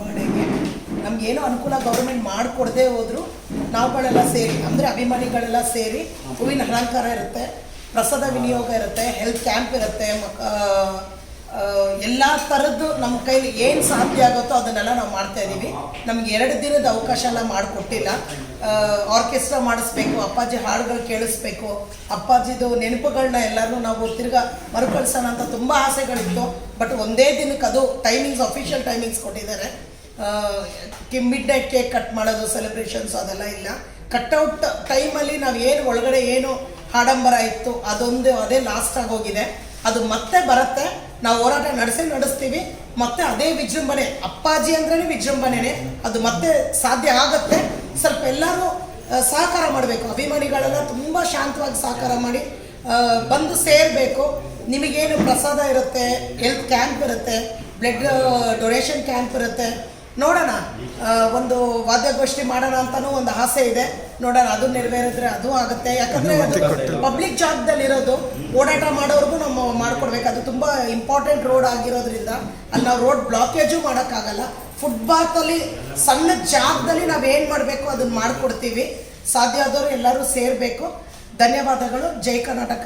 ಬಾಡೆಗೆ. ನಮ್ಗೇನು ಅನುಕೂಲ ಗೌರ್ಮೆಂಟ್ ಮಾಡಿಕೊಡದೆ ಹೋದ್ರು ನಾವುಗಳೆಲ್ಲ ಸೇರಿ, ಅಂದರೆ ಅಭಿಮಾನಿಗಳೆಲ್ಲ ಸೇರಿ ಹೂವಿನ ಅಲಂಕಾರ ಇರುತ್ತೆ, ಪ್ರಸಾದ ವಿನಿಯೋಗ ಇರುತ್ತೆ ಹೆಲ್ತ್ ಕ್ಯಾಂಪ್ ಇರುತ್ತೆ ಮಕ್ಕ ಎಲ್ಲ ಥರದ್ದು ನಮ್ಮ ಕೈಲಿ ಏನು ಸಾಧ್ಯ ಆಗುತ್ತೋ ಅದನ್ನೆಲ್ಲ ನಾವು ಮಾಡ್ತಾ ಇದ್ದೀವಿ ನಮ್ಗೆ ಎರಡು ದಿನದ ಅವಕಾಶ ಎಲ್ಲ ಮಾಡಿಕೊಟ್ಟಿಲ್ಲ. ಆರ್ಕೆಸ್ಟ್ರಾ ಮಾಡಿಸ್ಬೇಕು, ಅಪ್ಪಾಜಿ ಹಾಡುಗಳು ಕೇಳಿಸ್ಬೇಕು. ಅಪ್ಪಾಜಿದು ನೆನಪುಗಳನ್ನ ಎಲ್ಲರೂ ನಾವು ತಿರ್ಗಾ ಮರುಕಳಿಸೋಣ ಅಂತ ತುಂಬ ಆಸೆಗಳಿತ್ತು. ಬಟ್ ಒಂದೇ ದಿನಕ್ಕೆ ಅದು ಟೈಮಿಂಗ್ಸ್ ಅಫಿಷಿಯಲ್ ಟೈಮಿಂಗ್ಸ್ ಕೊಟ್ಟಿದ್ದಾರೆ. ಮಿಡ್ ನೈಟ್ ಕೇಕ್ ಕಟ್ ಮಾಡೋದು ಸೆಲೆಬ್ರೇಷನ್ಸ್ ಅದೆಲ್ಲ ಇಲ್ಲ. ಕಟ್ಔಟ್ ಟೈಮಲ್ಲಿ ನಾವು ಏನು ಒಳಗಡೆ ಏನು ಆಡಂಬರ ಇತ್ತು. ಅದೊಂದು, ಅದೇ ಲಾಸ್ಟ್ ಆಗೋಗಿದೆ. ಅದು ಮತ್ತೆ ಬರುತ್ತೆ. ನಾವು ಹೋರಾಟ ನಡೆಸಿ, ನಡೆಸ್ತೀವಿ. ಮತ್ತೆ ಅದೇ ವಿಜೃಂಭಣೆ. ಅಪ್ಪಾಜಿ ಅಂದ್ರೆ ವಿಜೃಂಭಣೆನೆ. ಅದು ಮತ್ತೆ ಸಾಧ್ಯ ಆಗತ್ತೆ. ಸ್ವಲ್ಪ ಎಲ್ಲರೂ ಸಹಕಾರ ಮಾಡಬೇಕು. ಅಭಿಮಾನಿಗಳೆಲ್ಲ ತುಂಬ ಶಾಂತವಾಗಿ ಸಹಕಾರ ಮಾಡಿ ಬಂದು ಸೇರಬೇಕು. ನಿಮಗೇನು ಪ್ರಸಾದ ಇರುತ್ತೆ? ಹೆಲ್ತ್ ಕ್ಯಾಂಪ್ ಇರುತ್ತೆ. ಬ್ಲಡ್ ಡೊನೇಷನ್ ಕ್ಯಾಂಪ್ ಇರುತ್ತೆ. ನೋಡೋಣ. ಒಂದು ವಾದ್ಯಗೋಷ್ಠಿ ಮಾಡೋಣ ಅಂತಾನೂ ಒಂದು ಆಸೆ ಇದೆ. ನೋಡೋಣ ಅದು ನೆರವೇರಿದ್ರೆ ಅದು ಆಗುತ್ತೆ. ಯಾಕಂದ್ರೆ ಪಬ್ಲಿಕ್ ಜಾಗದಲ್ಲಿ ಇರೋದು ಓಡಾಟ ಮಾಡೋರ್ಗು ನಾವು ಮಾಡ್ಕೊಡ್ಬೇಕು. ಅದು ತುಂಬ ಇಂಪಾರ್ಟೆಂಟ್ ರೋಡ್ ಆಗಿರೋದ್ರಿಂದ ಅಲ್ಲಿ ನಾವು ರೋಡ್ ಬ್ಲಾಕೇಜು ಮಾಡೋಕ್ಕಾಗಲ್ಲ. ಫುಟ್ಪಾತಲ್ಲಿ ಸಣ್ಣ ಜಾಗದಲ್ಲಿ ನಾವು ಏನು ಮಾಡಬೇಕು ಅದನ್ನ ಮಾಡ್ಕೊಡ್ತೀವಿ. ಸಾಧ್ಯ ಆದವರು ಎಲ್ಲರೂ ಸೇರಬೇಕು. ಧನ್ಯವಾದಗಳು. ಜೈ ಕರ್ನಾಟಕ.